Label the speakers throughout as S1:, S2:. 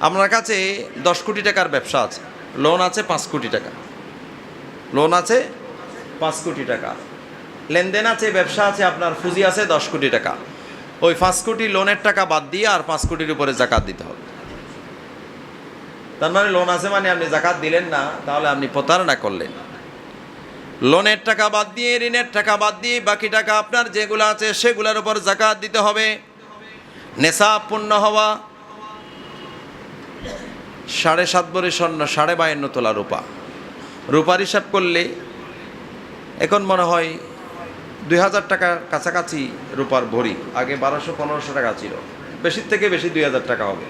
S1: আপনার কাছে দশ কোটি টাকার ব্যবসা আছে। লোন আছে পাঁচ কোটি টাকা। লোন আছে পাঁচ কোটি টাকা। লেনদেন আছে, ব্যবসা আছে, আপনার পুঁজি আছে দশ কোটি টাকা। ওই পাঁচ কোটি লোনের টাকা বাদ দিয়ে আর পাঁচ কোটির উপরে জাকাত দিতে হবে। তার মানে লোন আছে মানে আপনি জাকাত দিলেন না, তাহলে আপনি প্রতারণা করলেন। লোনের টাকা বাদ দিয়ে, ঋণের টাকা বাদ দিয়ে বাকি টাকা আপনার যেগুলো আছে সেগুলোর উপর জাকাত দিতে হবে। নেশা পূর্ণ হওয়া সাড়ে সাত ভরি স্বর্ণ, সাড়ে বায়ান্ন তোলা রূপা। রূপার হিসাব করলে এখন মনে হয় দুই হাজার টাকার কাছাকাছি রূপার ভরি, আগে বারোশো পনেরোশো টাকা ছিল। বেশির থেকে বেশি দুই হাজার টাকা হবে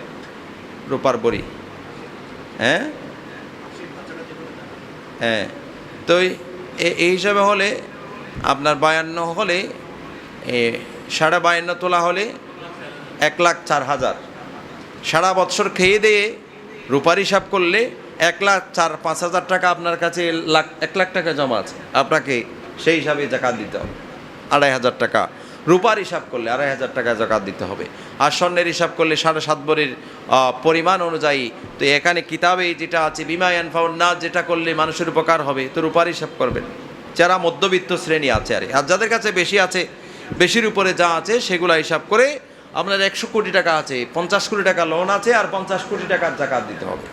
S1: রূপার ভরি। হ্যাঁ? হ্যাঁ। তো এই- হিসাবে হলে আপনার বায়ান্ন হলে সাড়ে বায়ান্ন তোলা হলে এক লাখ চার হাজার। সারা বৎসর খেয়ে দিয়ে রূপার হিসাব করলে এক লাখ চার, পাঁচ হাজার টাকা আপনার কাছে লাখ, এক লাখ টাকা জমা আছে। আপনাকে সেই হিসাবে জাকাত দিতে হবে। আড়াই হাজার টাকা। রূপার হিসাব করলে আড়াই হাজার টাকা জাকাত দিতে হবে। আর স্বর্ণের হিসাব করলে সাড়ে সাত বরের পরিমাণ অনুযায়ী তো এখানে কিতাবে যেটা আছে, বিমা অ্যানফাউন না যেটা করলে মানুষের উপকার হবে, তো রূপার হিসাব করবেন। যারা মধ্যবিত্ত শ্রেণি আছে আর যাদের কাছে বেশি আছে, বেশির উপরে যা আছে সেগুলো হিসাব করে আপনার একশো কোটি টাকা আছে, পঞ্চাশ কোটি টাকা লোন আছে আর পঞ্চাশ কোটি টাকার জাকাত দিতে হবে।